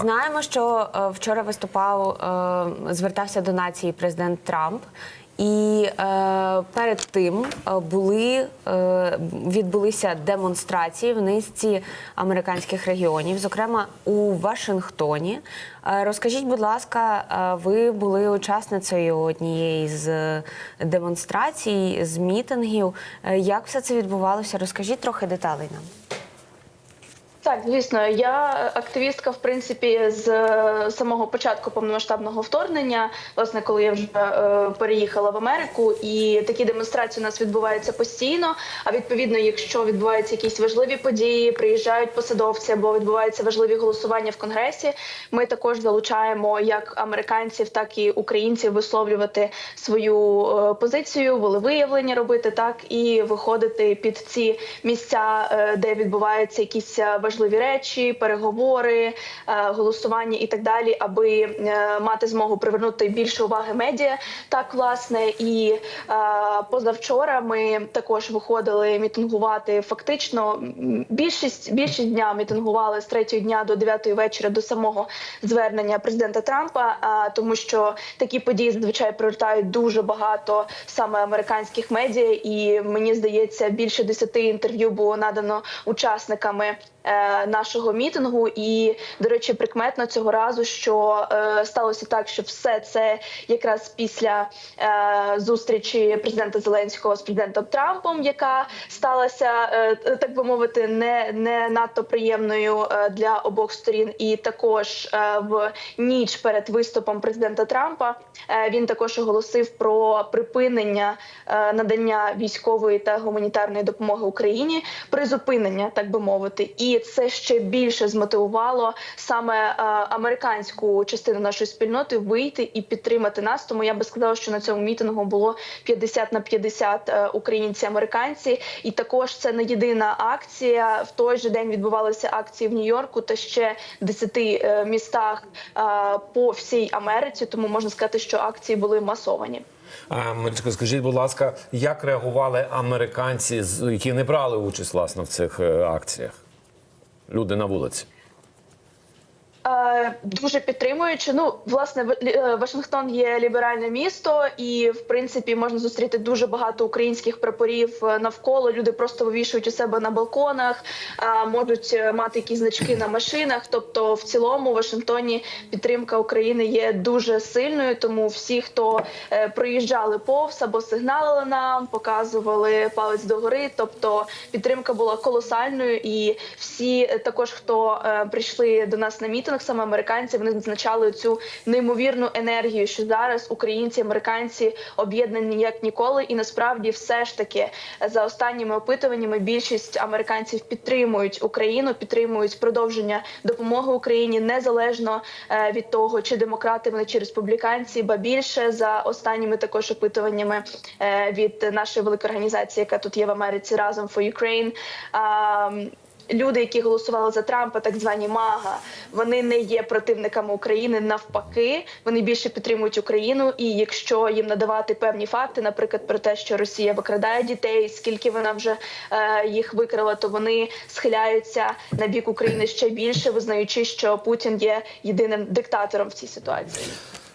Знаємо, що е, вчора виступав, е, звертався до нації президент Трамп. І е, перед тим е, були е, відбулися демонстрації в низці американських регіонів, зокрема у Вашингтоні. Е, розкажіть, будь ласка, е, ви були учасницею однієї з демонстрацій, з мітингів. Е, як все це відбувалося? Розкажіть трохи деталей нам. Так, звісно, я активістка, в принципі, з е, самого початку повномасштабного вторгнення, власне, коли я вже е, переїхала в Америку, і такі демонстрації у нас відбуваються постійно. А відповідно, якщо відбуваються якісь важливі події, приїжджають посадовці або відбуваються важливі голосування в конгресі. Ми також залучаємо як американців, так і українців висловлювати свою е, позицію, волевиявлення робити так і виходити під ці місця, е, де відбуваються якісь е, важливі речі, переговори, е, голосування і так далі, аби е, мати змогу привернути більше уваги медіа. Так, власне, і е, позавчора ми також виходили мітингувати. Фактично, більшість більшість дня мітингували з 3 дня до 9 вечора до самого звернення президента Трампа, тому що такі події зазвичай привертають дуже багато саме американських медіа, і мені здається, більше 10 інтерв'ю було надано учасниками. Е, Нашого мітингу, і до речі, прикметно цього разу, що е, сталося так, що все це якраз після е, зустрічі президента Зеленського з президентом Трампом, яка сталася так би мовити, не, не надто приємною для обох сторін. І також в ніч перед виступом президента Трампа він також оголосив про припинення надання військової та гуманітарної допомоги Україні, призупинення, так би мовити, і це ще більше змотивувало саме е, американську частину нашої спільноти вийти і підтримати нас. Тому я би сказала, що на цьому мітингу було 50 на 50 е, українці, американці, і також це не єдина акція. В той же день відбувалися акції в Нью-Йорку та ще 10 е, містах по всій Америці. Тому можна сказати, що акції були масовані. А, Марічко, скажіть, будь ласка, як реагували американці, які не брали участь власне в цих акціях? Люди на вулиці. Е, Дуже підтримуючи. Ну, власне, е, Вашингтон є ліберальне місто, і в принципі можна зустріти дуже багато українських прапорів е, навколо. Люди просто вивішують у себе на балконах, можуть мати якісь значки на машинах. Тобто, в цілому, в Вашингтоні підтримка України є дуже сильною. Тому всі, хто проїжджали повз або сигналили нам, показували палець догори. Тобто підтримка була колосальною, і всі також, хто прийшли до нас на мітинг, саме американці, вони відзначали цю неймовірну енергію, що зараз українці, американці об'єднані як ніколи, і насправді все ж таки е, за останніми опитуваннями більшість американців підтримують Україну, підтримують продовження допомоги Україні незалежно е, від того, чи демократи вони чи республіканці, ба більше за останніми також опитуваннями е, від нашої великої організації, яка тут є в Америці разом for Ukraine. Люди, які голосували за Трампа, так звані мага, вони не є противниками України. Навпаки, вони більше підтримують Україну. І якщо їм надавати певні факти, наприклад, про те, що Росія викрадає дітей, скільки вона вже е, їх викрала, то вони схиляються на бік України ще більше, визнаючи, що Путін є єдиним диктатором в цій ситуації.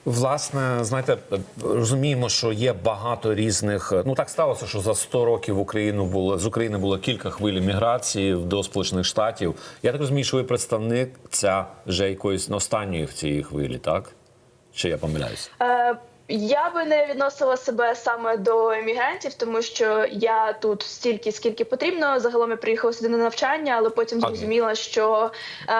Власне, знаєте, розуміємо, що є багато різних. Ну так сталося, що за 100 років Україну було з України було кілька хвиль міграції до Сполучених Штатів. Я так розумію, що ви представник ця вже якоїсь останньої в цій хвилі, так? Чи я помиляюся? Я би не відносила себе саме до емігрантів, тому що я тут стільки, скільки потрібно. Загалом я приїхала сюди на навчання, але потім зрозуміла, що е,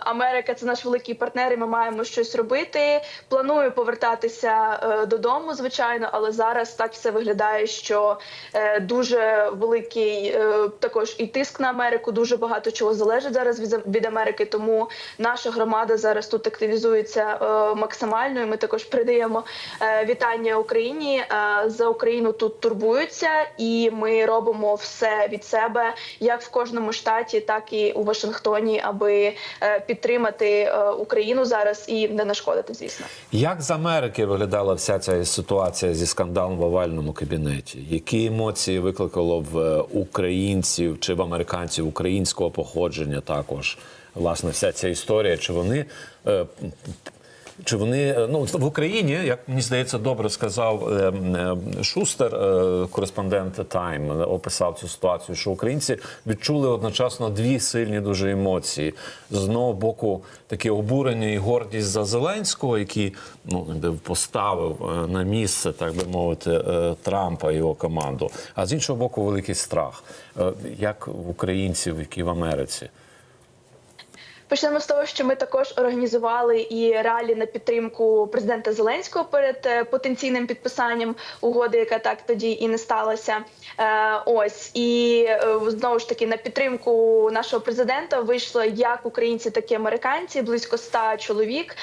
Америка це наш великий партнер, і ми маємо щось робити. Планую повертатися е, додому, звичайно, але зараз так все виглядає, що е, дуже великий е, також і тиск на Америку. Дуже багато чого залежить зараз від, від Америки. Тому наша громада зараз тут активізується е, максимально. І ми також передаємо е, вітання Україні. Е, за Україну тут турбуються, і ми робимо все від себе, як в кожному штаті, так і у Вашингтоні, аби е, підтримати е, Україну зараз і не нашкодити, звісно. Як з Америки виглядала вся ця ситуація зі скандалом в овальному кабінеті? Які емоції викликало в е, українців чи в американців українського походження також власне вся ця історія? Чи вони е, чи вони е, ну в Україні, як мені здається, добре сказав е, е, Шустер, кореспондент Тайм, описав цю ситуацію, що українці відчули одночасно дві сильні дуже емоції. З одного боку, таке обурення і гордість за Зеленського, який ну поставив на місце, так би мовити, Трампа і його команду. А з іншого боку, великий страх. Як в українців, які в Америці. Почнемо з того, що ми також організували і ралі на підтримку президента Зеленського перед е, потенційним підписанням угоди, яка так тоді і не сталася. Е, ось і е, знову ж таки на підтримку нашого президента вийшло як українці, так і американці. Близько ста чоловік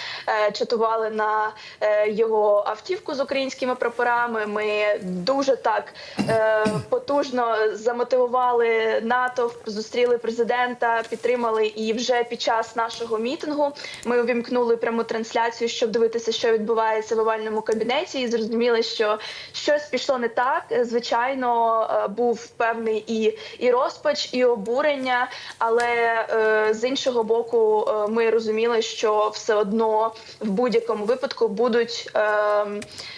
чатували на його автівку з українськими прапорами. Ми дуже так потужно замотивували натовп, зустріли президента, підтримали і вже під час нашого мітингу ми увімкнули пряму трансляцію, щоб дивитися, що відбувається в овальному кабінеті, і зрозуміли, що щось пішло не так. Звичайно, е, був певний і, і розпач, і обурення, але е, з іншого боку, е, ми розуміли, що все одно в будь-якому випадку будуть е,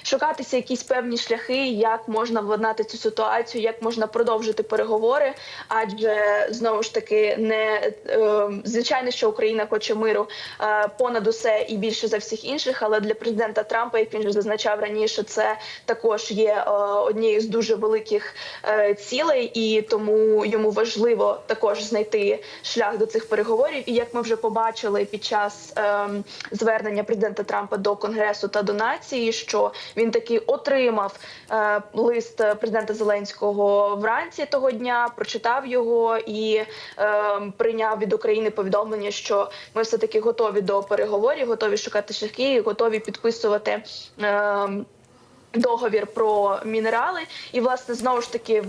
шукатися якісь певні шляхи, як можна владнати цю ситуацію, як можна продовжити переговори. Адже знову ж таки не е, звичайно, що Україна хоче миру е, понад усе і більше за всіх інших. Але для президента Трампа, як він вже зазначав раніше, це також є е, однією з дуже великих е, цілей, і тому йому важливо також знайти шлях до цих переговорів. І як ми вже побачили під час е, звернення президента Трампа до конгресу та до нації, що він таки отримав лист президента Зеленського вранці того дня, прочитав його і е, прийняв від України повідомлення, що ми все таки готові до переговорів, готові шукати шляхи, готові підписувати. Е, Договір про мінерали, і власне знову ж таки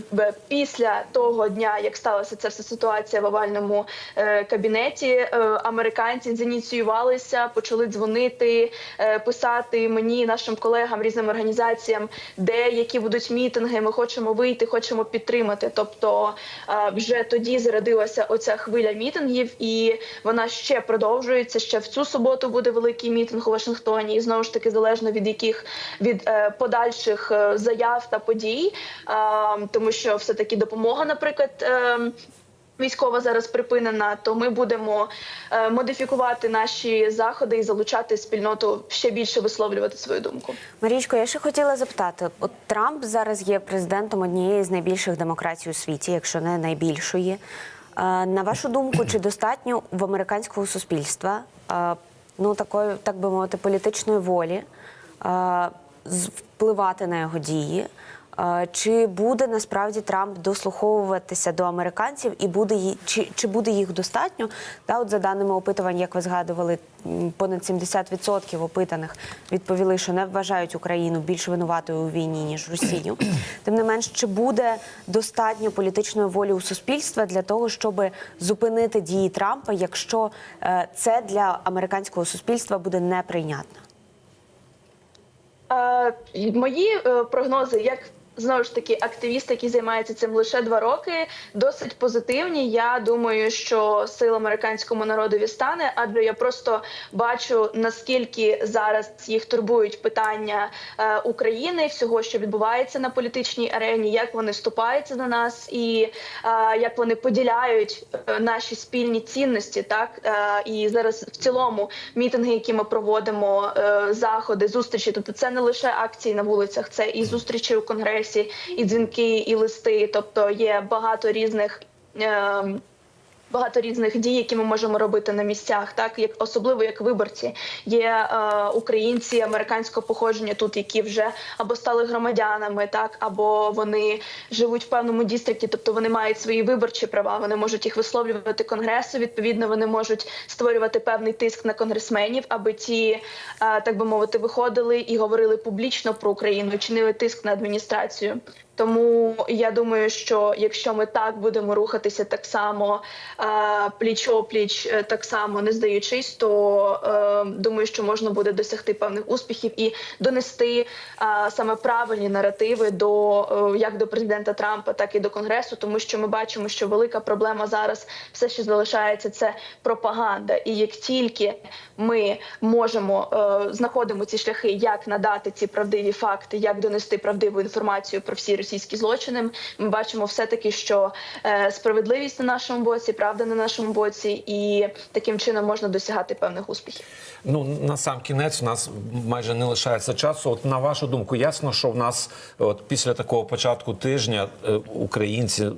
після того дня, як сталася ця вся ситуація в овальному е, кабінеті, е, американці зініціювалися, почали дзвонити, е, писати мені, нашим колегам, різним організаціям, де які будуть мітинги. Ми хочемо вийти, хочемо підтримати. Тобто е, вже тоді зародилася оця хвиля мітингів, і вона ще продовжується. Ще в цю суботу буде великий мітинг у Вашингтоні, і знову ж таки залежно від яких від е, подальших е, заяв та подій, е, тому що все таки допомога, наприклад. е, Військова зараз припинена, то ми будемо е, модифікувати наші заходи і залучати спільноту ще більше висловлювати свою думку. Марічко, я ще хотіла запитати: от Трамп зараз є президентом однієї з найбільших демократій у світі, якщо не найбільшої. Е, На вашу думку, чи достатньо в американського суспільства е, ну такої, так би мовити, політичної волі е, впливати на його дії? Е, Чи буде насправді Трамп дослуховуватися до американців і буде чи, чи буде їх достатньо? Та от за даними опитувань, як ви згадували, понад 70% опитаних відповіли, що не вважають Україну більш винуватою у війні ніж Росію. Тим не менш, чи буде достатньо політичної волі у суспільства для того, щоб зупинити дії Трампа, якщо е, це для американського суспільства буде неприйнятно? Мої е, прогнози, як знову ж таки активіст, який займається цим лише два роки, досить позитивні. Я думаю, що сил американському народові стане, адже я просто бачу наскільки зараз їх турбують питання е, України, всього, що відбувається на політичній арені, як вони вступаються на нас, і е, як вони поділяють е, наші спільні цінності. Так е, і зараз в цілому мітинги, які ми проводимо, е, заходи, зустрічі, тобто це не лише акції на вулицях, це і зустрічі у конгресі, і дзвінки, і листи. Тобто є багато різних. е, Багато різних дій, які ми можемо робити на місцях, так як особливо як виборці. Є е, українці американського походження тут, які вже або стали громадянами, так або вони живуть в певному дістрикті, тобто вони мають свої виборчі права. Вони можуть їх висловлювати конгресу. Відповідно, вони можуть створювати певний тиск на конгресменів, аби ті, е, так би мовити, виходили і говорили публічно про Україну, чинили тиск на адміністрацію. Тому я думаю, що якщо ми так будемо рухатися так само пліч опліч, е, так само не здаючись, то е, думаю, що можна буде досягти певних успіхів і донести е, саме правильні наративи до е, як до президента Трампа, так і до конгресу, тому що ми бачимо, що велика проблема зараз все, що залишається, це пропаганда. І як тільки ми можемо е, знаходимо ці шляхи, як надати ці правдиві факти, як донести правдиву інформацію про всі російські злочини, ми бачимо все таки, що е, справедливість на нашому боці, правда на нашому боці, і таким чином можна досягати певних успіхів. Ну на сам кінець у нас майже не лишається часу. От на вашу думку, ясно, що в нас от після такого початку тижня е, українці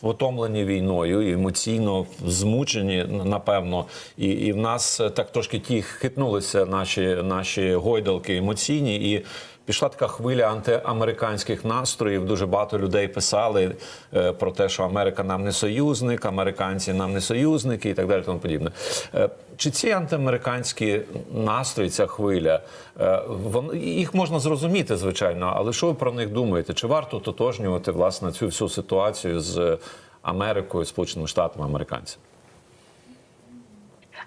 потомлені війною, емоційно змучені, напевно, і, і в нас е, так трошки ті хитнулися наші, наші гойдалки емоційні і. Пішла така хвиля антиамериканських настроїв. Дуже багато людей писали е, про те, що Америка нам не союзник, американці нам не союзники і так далі. Тому подібне. Е, чи ці антиамериканські настрої, ця хвиля, е, їх можна зрозуміти, звичайно, але що ви про них думаєте? Чи варто тотожнювати власне цю всю ситуацію з Америкою, Сполученими Штатами американців?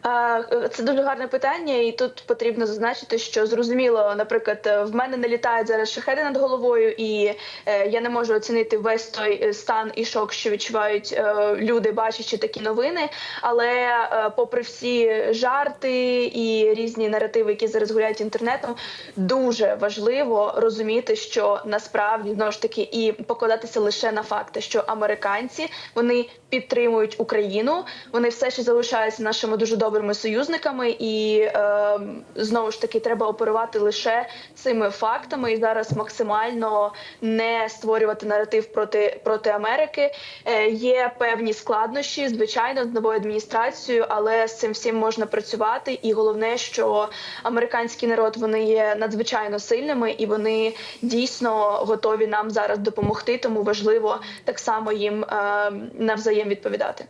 Е, Це дуже гарне питання, і тут потрібно зазначити, що зрозуміло, наприклад, е, в мене не літають зараз шахеди над головою, і е, я не можу оцінити весь той стан і шок, що відчувають люди, бачачи такі новини. Але попри всі жарти і різні наративи, які зараз гуляють інтернетом, дуже важливо розуміти, що насправді знову ж таки і покладатися лише на факти, що американці вони підтримують Україну, вони все ще залишаються нашими дуже добрими союзниками, і е, знову ж таки треба оперувати лише цими фактами і зараз максимально не створювати наратив проти проти Америки. Е, є певні складнощі, звичайно, з новою адміністрацією, але з цим всім можна працювати. І головне, що американський народ вони є надзвичайно сильними і вони дійсно готові нам зараз допомогти. Тому важливо так само їм е, навзаєм відповідати.